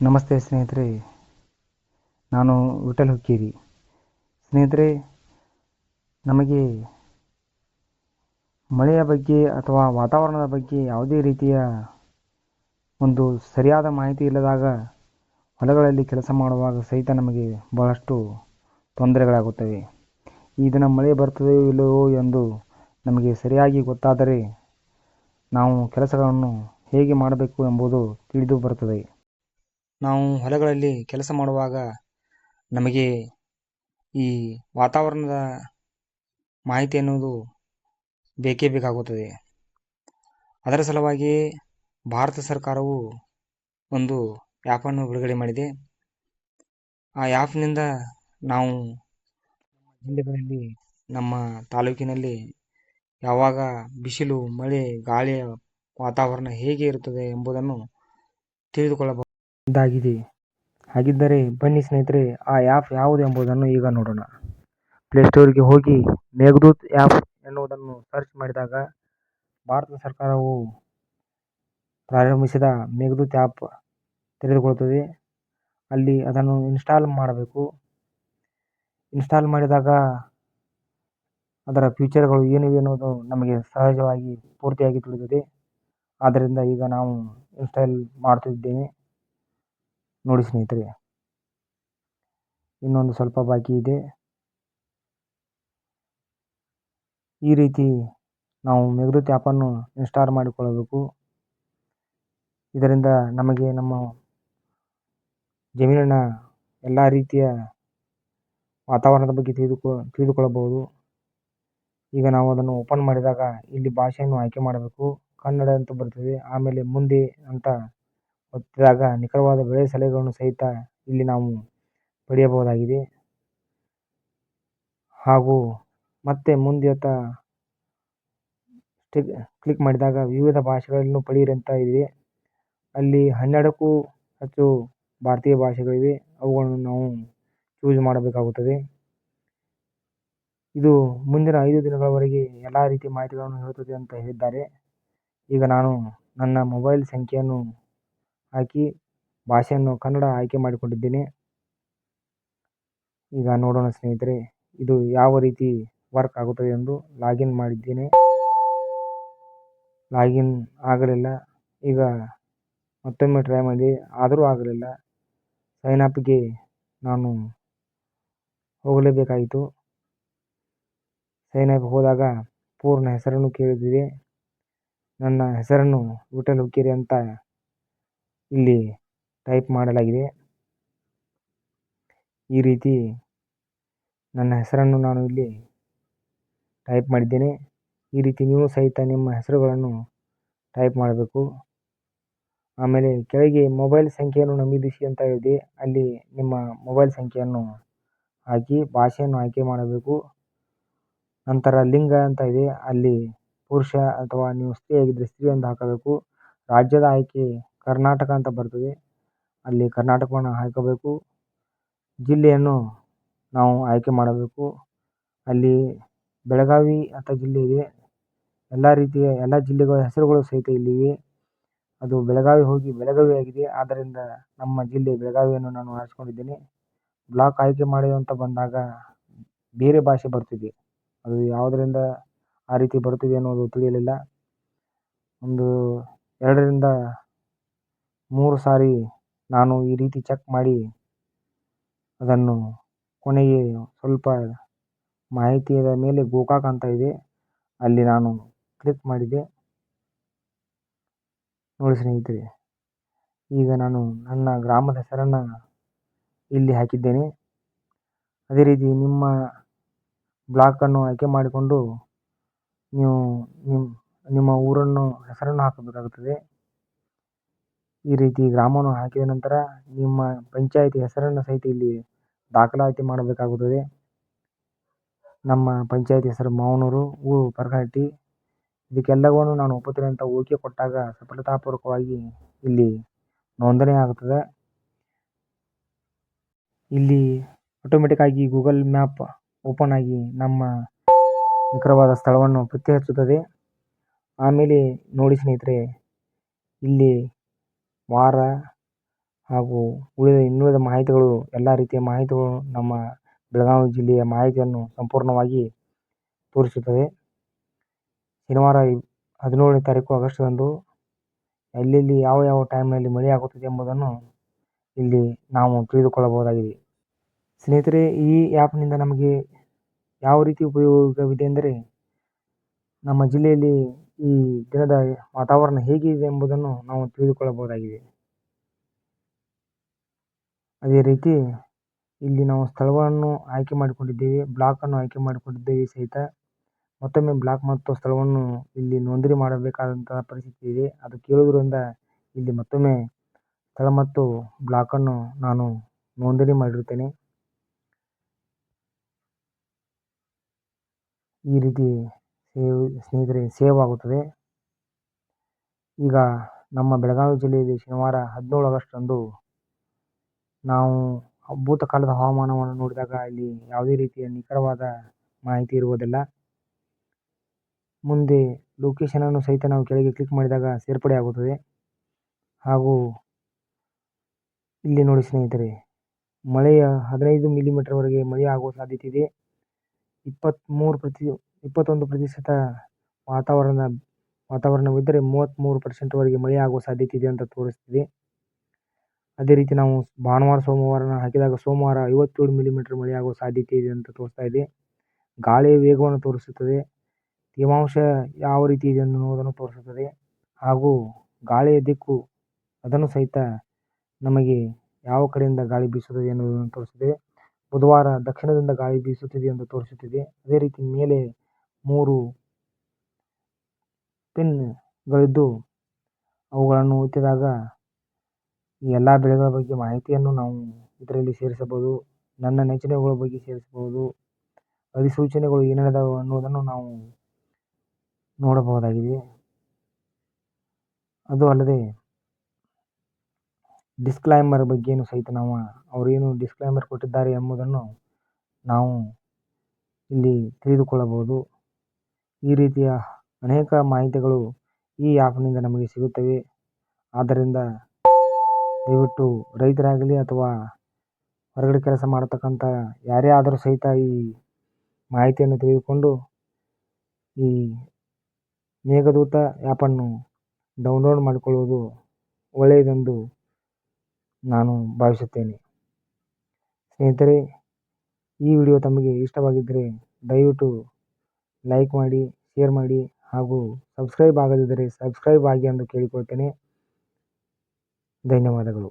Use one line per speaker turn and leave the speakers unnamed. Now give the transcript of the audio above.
ನಮಸ್ತೆ ಸ್ನೇಹಿತರೆ. ನಾನು ವಿಠಲ್ ಹುಕ್ಕೇರಿ. ಸ್ನೇಹಿತರೆ, ನಮಗೆ ಮಳೆಯ ಬಗ್ಗೆ ಅಥವಾ ವಾತಾವರಣದ ಬಗ್ಗೆ ಯಾವುದೇ ರೀತಿಯ ಒಂದು ಸರಿಯಾದ ಮಾಹಿತಿ ಇಲ್ಲದಾಗ ಹೊಲಗಳಲ್ಲಿ ಕೆಲಸ ಮಾಡುವಾಗ ಸಹಿತ ನಮಗೆ ಬಹಳಷ್ಟು ತೊಂದರೆಗಳಾಗುತ್ತವೆ. ಈ ದಿನ ಮಳೆ ಬರ್ತದೆಯೋ ಇಲ್ಲವೋ ಎಂದು ನಮಗೆ ಸರಿಯಾಗಿ ಗೊತ್ತಾದರೆ ನಾವು ಕೆಲಸಗಳನ್ನು ಹೇಗೆ ಮಾಡಬೇಕು ಎಂಬುದು ತಿಳಿದು ಬರುತ್ತದೆ. ನಾವು ಹೊಲಗಳಲ್ಲಿ ಕೆಲಸ ಮಾಡುವಾಗ ನಮಗೆ ಈ ವಾತಾವರಣದ ಮಾಹಿತಿ ಎನ್ನುವುದು ಬೇಕೇ ಬೇಕಾಗುತ್ತದೆ. ಅದರ ಸಲುವಾಗಿ ಭಾರತ ಸರ್ಕಾರವು ಒಂದು ಆ್ಯಪನ್ನು ಬಿಡುಗಡೆ ಮಾಡಿದೆ. ಆ ಆ್ಯಪ್ನಿಂದ ನಾವು ಜಿಲ್ಲೆಗಳಲ್ಲಿ, ನಮ್ಮ ತಾಲೂಕಿನಲ್ಲಿ ಯಾವಾಗ ಬಿಸಿಲು, ಮಳೆ, ಗಾಳಿಯ ವಾತಾವರಣ ಹೇಗೆ ಇರುತ್ತದೆ ಎಂಬುದನ್ನು ತಿಳಿದುಕೊಳ್ಳಬಹುದಾಗಿದೆ ಹಾಗಿದ್ದರೆ ಬನ್ನಿ ಸ್ನೇಹಿತರೆ, ಆ ಆ್ಯಪ್ ಯಾವುದು ಎಂಬುದನ್ನು ಈಗ ನೋಡೋಣ. ಪ್ಲೇಸ್ಟೋರಿಗೆ ಹೋಗಿ ಮೇಘದೂತ್ ಆ್ಯಪ್ ಎನ್ನುವುದನ್ನು ಸರ್ಚ್ ಮಾಡಿದಾಗ ಭಾರತ ಸರ್ಕಾರವು ಪ್ರಾರಂಭಿಸಿದ ಮೇಘದೂತ್ ಆ್ಯಪ್ ತೆರೆದುಕೊಳ್ಳುತ್ತದೆ. ಅಲ್ಲಿ ಅದನ್ನು ಇನ್ಸ್ಟಾಲ್ ಮಾಡಬೇಕು. ಇನ್ಸ್ಟಾಲ್ ಮಾಡಿದಾಗ ಅದರ ಫ್ಯೂಚರ್ಗಳು ಏನಿವೆ ಅನ್ನೋದು ನಮಗೆ ಸಹಜವಾಗಿ ಪೂರ್ತಿಯಾಗಿ ತಿಳಿದಿದೆ. ಆದ್ದರಿಂದ ಈಗ ನಾವು ಇನ್ಸ್ಟಾಲ್ ಮಾಡ್ತಿದ್ದೇನೆ ನೋಡಿ ಸ್ನೇಹಿತರೆ, ಇನ್ನೊಂದು ಸ್ವಲ್ಪ ಬಾಕಿ ಇದೆ. ಈ ರೀತಿ ನಾವು ಮೇಘದೂತ್ ಆ್ಯಪನ್ನು ಇನ್ಸ್ಟಾಲ್ ಮಾಡಿಕೊಳ್ಳಬೇಕು. ಇದರಿಂದ ನಮಗೆ ನಮ್ಮ ಜಮೀನಿನ ಎಲ್ಲ ರೀತಿಯ ವಾತಾವರಣದ ಬಗ್ಗೆ ತಿಳಿದುಕೊ, ತಿಳಿದುಕೊಳ್ಳಬಹುದು. ಈಗ ನಾವು ಅದನ್ನು ಓಪನ್ ಮಾಡಿದಾಗ ಇಲ್ಲಿ ಭಾಷೆಯನ್ನು ಆಯ್ಕೆ ಮಾಡಬೇಕು. ಕನ್ನಡ ಅಂತ ಬರ್ತದೆ, ಆಮೇಲೆ ಮುಂದೆ ಅಂತ ಒತ್ತಿದಾಗ ನಿಖರವಾದ ಬೆಳೆ ಸಲಹೆಗಳನ್ನು ಸಹಿತ ಇಲ್ಲಿ ನಾವು ಪಡೆಯಬಹುದಾಗಿದೆ. ಹಾಗೂ ಮತ್ತೆ ಮುಂದೆ ಸ್ಟಿಕ್, ಕ್ಲಿಕ್ ಮಾಡಿದಾಗ ವಿವಿಧ ಭಾಷೆಗಳನ್ನು ಪಡೆಯಿರಿ ಇದೆ. ಅಲ್ಲಿ ಹನ್ನೆರಡಕ್ಕೂ ಹೆಚ್ಚು ಭಾರತೀಯ ಭಾಷೆಗಳಿವೆ. ಅವುಗಳನ್ನು ನಾವು ಚೂಸ್ ಮಾಡಬೇಕಾಗುತ್ತದೆ. ಇದು ಮುಂದಿನ ಐದು ದಿನಗಳವರೆಗೆ ಎಲ್ಲ ರೀತಿಯ ಮಾಹಿತಿಗಳನ್ನು ಹೇಳುತ್ತದೆ ಅಂತ ಹೇಳಿದ್ದಾರೆ. ಈಗ ನಾನು ನನ್ನ ಮೊಬೈಲ್ ಸಂಖ್ಯೆಯನ್ನು ಹಾಕಿ ಭಾಷೆಯನ್ನು ಕನ್ನಡ ಆಯ್ಕೆ ಮಾಡಿಕೊಂಡಿದ್ದೇನೆ. ಈಗ ನೋಡೋಣ ಸ್ನೇಹಿತರೆ, ಇದು ಯಾವ ರೀತಿ ವರ್ಕ್ ಆಗುತ್ತದೆ ಎಂದು ಲಾಗಿನ್ ಮಾಡಿದ್ದೇನೆ. ಲಾಗಿನ್ ಆಗಲಿಲ್ಲ. ಈಗ ಮತ್ತೊಮ್ಮೆ ಟ್ರೈ ಮಾಡಿ, ಆದರೂ ಆಗಲಿಲ್ಲ. ಸೈನ್ ಅಪ್ಗೆ ನಾನು ಹೋಗಲೇಬೇಕಾಯಿತು. ಸೈನ್ ಅಪ್ ಹೋದಾಗ ಪೂರ್ಣ ಹೆಸರನ್ನು ಕೇಳಿದಿದೆ ನನ್ನ ಹೆಸರನ್ನು ವಿಠಲ್ ಹುಕ್ಕೇರಿ ಅಂತ ಇಲ್ಲಿ ಟೈಪ್ ಮಾಡಲಾಗಿದೆ. ಈ ರೀತಿ ನನ್ನ ಹೆಸರನ್ನು ನಾನು ಇಲ್ಲಿ ಟೈಪ್ ಮಾಡಿದ್ದೇನೆ. ಈ ರೀತಿ ನೀವು ಸಹಿತ ನಿಮ್ಮ ಹೆಸರುಗಳನ್ನು ಟೈಪ್ ಮಾಡಬೇಕು. ಆಮೇಲೆ ಕೆಳಗೆ ಮೊಬೈಲ್ ಸಂಖ್ಯೆಯನ್ನು ನಮೂದಿಸಿ ಅಂತ ಇದೆ ಅಲ್ಲಿ ನಿಮ್ಮ ಮೊಬೈಲ್ ಸಂಖ್ಯೆಯನ್ನು ಹಾಕಿ, ಭಾಷೆಯನ್ನು ಆಯ್ಕೆ ಮಾಡಬೇಕು. ನಂತರ ಲಿಂಗ ಅಂತ ಇದೆ. ಅಲ್ಲಿ ಪುರುಷ ಅಥವಾ ನೀವು ಸ್ತ್ರೀ ಆಗಿದ್ದರೆ ಸ್ತ್ರೀ ಅಂತ ಹಾಕಬೇಕು. ರಾಜ್ಯದ ಆಯ್ಕೆ ಕರ್ನಾಟಕ ಅಂತ ಬರ್ತದೆ. ಅಲ್ಲಿ ಕರ್ನಾಟಕವನ್ನು ಹಾಕಬೇಕು. ಜಿಲ್ಲೆಯನ್ನು ನಾವು ಆಯ್ಕೆ ಮಾಡಬೇಕು. ಅಲ್ಲಿ ಬೆಳಗಾವಿ ಅಂತ ಜಿಲ್ಲೆ ಇದೆ. ಎಲ್ಲ ರೀತಿಯ ಎಲ್ಲ ಜಿಲ್ಲೆಗಳ ಹೆಸರುಗಳು ಸಹಿತ ಇಲ್ಲಿವೆ. ಅದು ಬೆಳಗಾವಿ ಹೋಗಿ ಬೆಳಗಾವಿ ಆಗಿದೆ. ಆದ್ದರಿಂದ ನಮ್ಮ ಜಿಲ್ಲೆ ಬೆಳಗಾವಿಯನ್ನು ನಾನು ಆರಿಸ್ಕೊಂಡಿದ್ದೇನೆ. ಬ್ಲಾಕ್ ಆಯ್ಕೆ ಮಾಡಿ ಅಂತ ಬಂದಾಗ ಬೇರೆ ಭಾಷೆ ಬರ್ತಿದೆ. ಅದು ಯಾವುದರಿಂದ ಆ ರೀತಿ ಬರುತ್ತಿದೆ ಅನ್ನೋದು ತಿಳಿಯಲಿಲ್ಲ. ಒಂದು ಎರಡರಿಂದ ಮೂರು ಸಾರಿ ನಾನು ಈ ರೀತಿ ಚೆಕ್ ಮಾಡಿ ಅದನ್ನು ಕೊನೆಗೆ ಸ್ವಲ್ಪ ಮಾಹಿತಿಯ ಮೇಲೆ ಗೋಕಾಕ್ ಅಂತ ಇದೆ. ಅಲ್ಲಿ ನಾನು ಕ್ಲಿಕ್ ಮಾಡಿದೆ. ನೋಡಿ ಸ್ನೇಹಿತರೆ, ಈಗ ನಾನು ನನ್ನ ಗ್ರಾಮದ ಹೆಸರನ್ನು ಇಲ್ಲಿ ಹಾಕಿದ್ದೇನೆ. ಅದೇ ರೀತಿ ನಿಮ್ಮ ಬ್ಲಾಕನ್ನು ಆಯ್ಕೆ ಮಾಡಿಕೊಂಡು ನೀವು ನಿಮ್ಮ ನಿಮ್ಮ ಊರನ್ನು ಹೆಸರನ್ನು ಹಾಕಬೇಕಾಗುತ್ತದೆ. ಈ ರೀತಿ ಗ್ರಾಮವನ್ನು ಹಾಕಿದ ನಂತರ ನಿಮ್ಮ ಪಂಚಾಯಿತಿ ಹೆಸರನ್ನು ಸಹಿತ ಇಲ್ಲಿ ದಾಖಲಾತಿ ಮಾಡಬೇಕಾಗುತ್ತದೆ. ನಮ್ಮ ಪಂಚಾಯಿತಿ ಹೆಸರು ಮಾವನೂರು, ಊರು ಪರಕಹಟ್ಟಿ ಇದಕ್ಕೆಲ್ಲವನ್ನು ನಾನು ಒಪ್ಪುತ್ತೇನೆ ಅಂತ ಓಕೆ ಕೊಟ್ಟಾಗ ಸಫಲತಾಪೂರ್ವಕವಾಗಿ ಇಲ್ಲಿ ನೋಂದಣಿ ಆಗುತ್ತದೆ. ಇಲ್ಲಿ ಆಟೋಮೆಟಿಕ್ಕಾಗಿ ಗೂಗಲ್ ಮ್ಯಾಪ್ ಓಪನ್ ಆಗಿ ನಮ್ಮ ನಿಖರವಾದ ಸ್ಥಳವನ್ನು ಪತ್ತೆ ಹಚ್ಚುತ್ತದೆ ಆಮೇಲೆ ನೋಡಿ ಸ್ನೇಹಿತರೆ, ಇಲ್ಲಿ ವಾರ ಹಾಗೂ ಉಳಿದ ಇನ್ನುಳಿದ ಮಾಹಿತಿಗಳು, ಎಲ್ಲ ರೀತಿಯ ಮಾಹಿತಿಗಳು ನಮ್ಮ ಬೆಳಗಾವಿ ಜಿಲ್ಲೆಯ ಮಾಹಿತಿಯನ್ನು ಸಂಪೂರ್ಣವಾಗಿ ತೋರಿಸುತ್ತದೆ. ಶನಿವಾರ ಹದಿನೇಳನೇ ತಾರೀಕು ಆಗಸ್ಟ್ದಂದು ಎಲ್ಲೆಲ್ಲಿ ಯಾವ ಯಾವ ಟೈಮ್ನಲ್ಲಿ ಮಳೆ ಆಗುತ್ತದೆ ಎಂಬುದನ್ನು ಇಲ್ಲಿ ನಾವು ತಿಳಿದುಕೊಳ್ಳಬಹುದಾಗಿದೆ. ಸ್ನೇಹಿತರೆ, ಈ ಆ್ಯಪ್ನಿಂದ ನಮಗೆ ಯಾವ ರೀತಿ ಉಪಯೋಗವಿದೆ ಎಂದರೆ ನಮ್ಮ ಜಿಲ್ಲೆಯಲ್ಲಿ ಈ ದಿನದ ವಾತಾವರಣ ಹೇಗಿದೆ ಎಂಬುದನ್ನು ನಾವು ತಿಳಿದುಕೊಳ್ಳಬಹುದಾಗಿದೆ. ಅದೇ ರೀತಿ ಇಲ್ಲಿ ನಾವು ಸ್ಥಳವನ್ನು ಆಯ್ಕೆ ಮಾಡಿಕೊಂಡಿದ್ದೇವೆ ಬ್ಲಾಕನ್ನು ಆಯ್ಕೆ ಮಾಡಿಕೊಂಡಿದ್ದೇವೆ ಸಹಿತ. ಮತ್ತೊಮ್ಮೆ ಬ್ಲಾಕ್ ಮತ್ತು ಸ್ಥಳವನ್ನು ಇಲ್ಲಿ ನೋಂದಣಿ ಮಾಡಬೇಕಾದಂತಹ ಪರಿಸ್ಥಿತಿ ಇದೆ. ಅದು ಕೇಳುವುದರಿಂದ ಇಲ್ಲಿ ಮತ್ತೊಮ್ಮೆ ಸ್ಥಳ ಮತ್ತು ಬ್ಲಾಕನ್ನು ನಾನು ನೋಂದಣಿ ಮಾಡಿರುತ್ತೇನೆ. ಈ ರೀತಿ ಸೇವ್ ಸ್ನೇಹಿತರೆ ಸೇವ್ ಆಗುತ್ತದೆ ಈಗ ನಮ್ಮ ಬೆಳಗಾವಿ ಜಿಲ್ಲೆಯಲ್ಲಿ ಶನಿವಾರ ಹದಿನೇಳು ಆಗಸ್ಟ್ರಂದು ನಾವು ಭೂತಕಾಲದ ಹವಾಮಾನವನ್ನು ನೋಡಿದಾಗ ಇಲ್ಲಿ ಯಾವುದೇ ರೀತಿಯ ನಿಖರವಾದ ಮಾಹಿತಿ ಇರುವುದಿಲ್ಲ. ಮುಂದೆ ಲೊಕೇಶನನ್ನು ಸಹಿತ ನಾವು ಕೆಳಗೆ ಕ್ಲಿಕ್ ಮಾಡಿದಾಗ ಸೇರ್ಪಡೆ ಆಗುತ್ತದೆ. ಹಾಗೂ ಇಲ್ಲಿ ನೋಡಿ ಸ್ನೇಹಿತರೆ, ಮಳೆಯ ಹದಿನೈದು ಮಿಲಿಮೀಟರ್ವರೆಗೆ ಮಳೆ ಆಗುವ ಸಾಧ್ಯತೆ ಇದೆ. ಇಪ್ಪತ್ತ್ಮೂರು ಪ್ರತಿ ಇಪ್ಪತ್ತೊಂದು ಪ್ರತಿಶತ ವಾತಾವರಣ, ವಾತಾವರಣವಿದ್ದರೆ ಮೂವತ್ತ್ಮೂರು ಪರ್ಸೆಂಟ್ವರೆಗೆ ಮಳೆ ಆಗುವ ಸಾಧ್ಯತೆ ಇದೆ ಅಂತ ತೋರಿಸ್ತಿದೆ. ಅದೇ ರೀತಿ ನಾವು ಭಾನುವಾರ ಸೋಮವಾರನ ಹಾಕಿದಾಗ ಸೋಮವಾರ ಐವತ್ತೇಳು ಮಿಲಿಮೀಟರ್ ಆಗುವ ಸಾಧ್ಯತೆ ಇದೆ ಅಂತ ತೋರಿಸ್ತಾ ಇದೆ ಗಾಳಿಯ ವೇಗವನ್ನು ತೋರಿಸುತ್ತದೆ. ತೇವಾಂಶ ಯಾವ ರೀತಿ ಇದೆ ಅನ್ನುವುದನ್ನು ತೋರಿಸುತ್ತದೆ. ಹಾಗೂ ಗಾಳಿಯ ದಿಕ್ಕು ಅದನ್ನು ಸಹಿತ ನಮಗೆ ಯಾವ ಕಡೆಯಿಂದ ಗಾಳಿ ಬೀಸುತ್ತದೆ ಎನ್ನುವುದನ್ನು ತೋರಿಸುತ್ತದೆ. ಬುಧವಾರ ದಕ್ಷಿಣದಿಂದ ಗಾಳಿ ಬೀಸುತ್ತಿದೆ ಎಂದು ತೋರಿಸುತ್ತಿದೆ. ಅದೇ ರೀತಿ ಮೇಲೆ ಮೂರು ಪಿನ್ಗಳಿದ್ದು ಅವುಗಳನ್ನು ಒತ್ತಿದಾಗ ಈ ಎಲ್ಲ ಬೆಳೆಗಳ ಬಗ್ಗೆ ಮಾಹಿತಿಯನ್ನು ನಾವು ಇದರಲ್ಲಿ ಸೇರಿಸಬಹುದು, ನನ್ನ ನೆಚ್ಚಿನವುಗಳ ಬಗ್ಗೆ ಸೇರಿಸಬಹುದು, ಅಧಿಸೂಚನೆಗಳು ಏನೇನಿದಾವೆ ಅನ್ನುವುದನ್ನು ನಾವು ನೋಡಬಹುದಾಗಿದೆ. ಅದು ಅಲ್ಲದೆ ಡಿಸ್ಕ್ಲೈಮರ್ ಬಗ್ಗೆಯೂ ಸಹಿತ ನಾವು ಅವರೇನು ಡಿಸ್ಕ್ಲೈಮರ್ ಕೊಟ್ಟಿದ್ದಾರೆ ಎಂಬುದನ್ನು ನಾವು ಇಲ್ಲಿ ತಿಳಿದುಕೊಳ್ಳಬಹುದು. ಈ ರೀತಿಯ ಅನೇಕ ಮಾಹಿತಿಗಳು ಈ ಆ್ಯಪ್ನಿಂದ ನಮಗೆ ಸಿಗುತ್ತವೆ. ಆದ್ದರಿಂದ ದಯವಿಟ್ಟು ರೈತರಾಗಲಿ ಅಥವಾ ಹೊರಗಡೆ ಕೆಲಸ ಮಾಡತಕ್ಕಂಥ ಯಾರೇ ಆದರೂ ಸಹಿತ ಈ ಮಾಹಿತಿಯನ್ನು ತಿಳಿದುಕೊಂಡು ಈ ಮೇಘದೂತ ಆ್ಯಪನ್ನು ಡೌನ್ಲೋಡ್ ಮಾಡಿಕೊಳ್ಳುವುದು ಒಳ್ಳೆಯದೆಂದು ನಾನು ಭಾವಿಸುತ್ತೇನೆ. ಸ್ನೇಹಿತರೆ, ಈ ವಿಡಿಯೋ ತಮಗೆ ಇಷ್ಟವಾಗಿದ್ದರೆ ದಯವಿಟ್ಟು ಲೈಕ್ ಮಾಡಿ ಶೇರ್ ಮಾಡಿ ಹಾಗೂ ಸಬ್ಸ್ಕ್ರೈಬ್ ಆಗದಿದ್ದರೆ ಸಬ್ಸ್ಕ್ರೈಬ್ ಆಗಿ ಎಂದು ಕೇಳಿಕೊಳ್ತೇನೆ. ಧನ್ಯವಾದಗಳು.